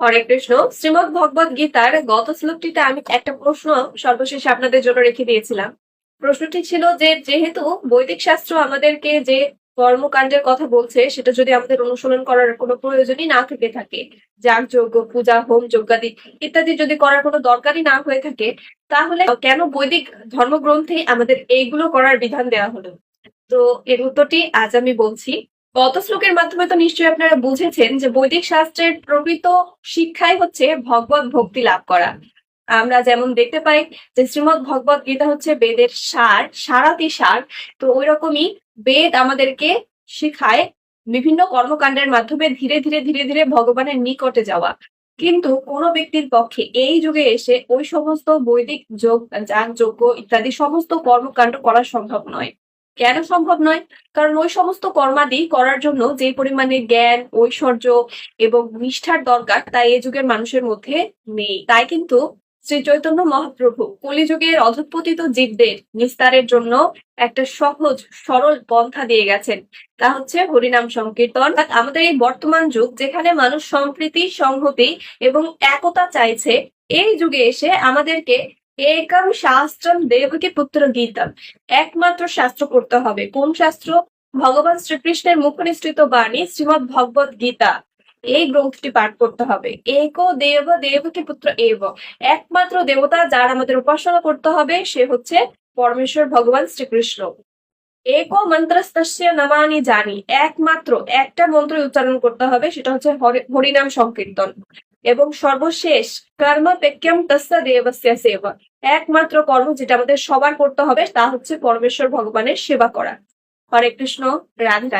হরে কৃষ্ণ। শ্রীমদ ভগবত গীতার গত শ্লোকটিতে আমি একটা প্রশ্ন সর্বশেষে আপনাদের জন্য রেখে দিয়েছিলাম। প্রশ্নটি ছিল যে, যেহেতু বৈদিক শাস্ত্র আমাদেরকে যে কর্মকাণ্ডের কথা বলছে, সেটা যদি আমাদের অনুসরণ করার কোনো প্রয়োজনই না থেকে থাকে যাগ যজ্ঞ পূজা, হোম যজ্ঞাদি ইত্যাদি যদি করার কোনো দরকারই না হয়ে থাকে, তাহলে কেন বৈদিক ধর্মগ্রন্থে আমাদের এইগুলো করার বিধান দেওয়া হলো? তো এর উত্তরটি আজ আমি বলছি গত শ্লোকের মাধ্যমে তো নিশ্চয়ই আপনারা বুঝেছেন যে বৈদিক শাস্ত্রের প্রকৃত শিক্ষাই হচ্ছে ভগবত ভক্তি লাভ করা। আমরা যেমন দেখতে পাই যে শ্রীমদ ভগবত গীতা হচ্ছে বেদের সার সারাতি সার। তো ওই রকমই বেদ আমাদেরকে শেখায় বিভিন্ন কর্মকাণ্ডের মাধ্যমে ধীরে ধীরে ধীরে ধীরে ভগবানের নিকটে যাওয়া। কিন্তু কোনো ব্যক্তির পক্ষে এই যুগে এসে ওই সমস্ত বৈদিক যোগ যাগ যজ্ঞ ইত্যাদি সমস্ত কর্মকাণ্ড করা সম্ভব নয়। কেন সম্ভব নয়? কারণ ওই সমস্ত কর্মাদি করার জন্য যে পরিমাণে জ্ঞান, ঐশ্বর্য এবং নিষ্ঠার দরকার তা এই যুগের মানুষের মধ্যে নেই। তাই কিন্তু শ্রী চৈতন্য মহাপ্রভু কলিযুগের অধঃপতিত জীবদের নিস্তারের জন্য একটা সহজ, সরল পন্থা দিয়ে গেছেন। তা হচ্ছে হরিনাম সংকীর্তন। আমাদের এই বর্তমান যুগ যেখানে মানুষ সম্প্রীতি, সংহতি এবং একতা চাইছে, এই যুগে এসে আমাদেরকে একম শাস্ত্রম দেবকে পুত্র গীতা একমাত্র শাস্ত্র করতে হবে। কোন শাস্ত্র? ভগবান শ্রীকৃষ্ণের মুখনিসৃত বাণী শ্রীমদ ভগবত গীতা। এই গ্রন্থটি পাঠ করতে হবে। এক দেব দেবকে পুত্র এব। একমাত্র দেবতা যার আমাদের উপাসনা করতে হবে, সে হচ্ছে পরমেশ্বর ভগবান শ্রীকৃষ্ণ। এক মন্ত্রস্তস্য নামানি জানি। একমাত্র একটা মন্ত্র উচ্চারণ করতে হবে, সেটা হচ্ছে হরি- হরিনাম সংকীর্তন। এবং সর্বশেষ কর্ম পেক্যম তস্তা দেবস্যা সেবা। একমাত্র কর্ম যেটা আমাদের সবার করতে হবে, তা হচ্ছে পরমেশ্বর ভগবানের সেবা করা। হরে কৃষ্ণ রাধে।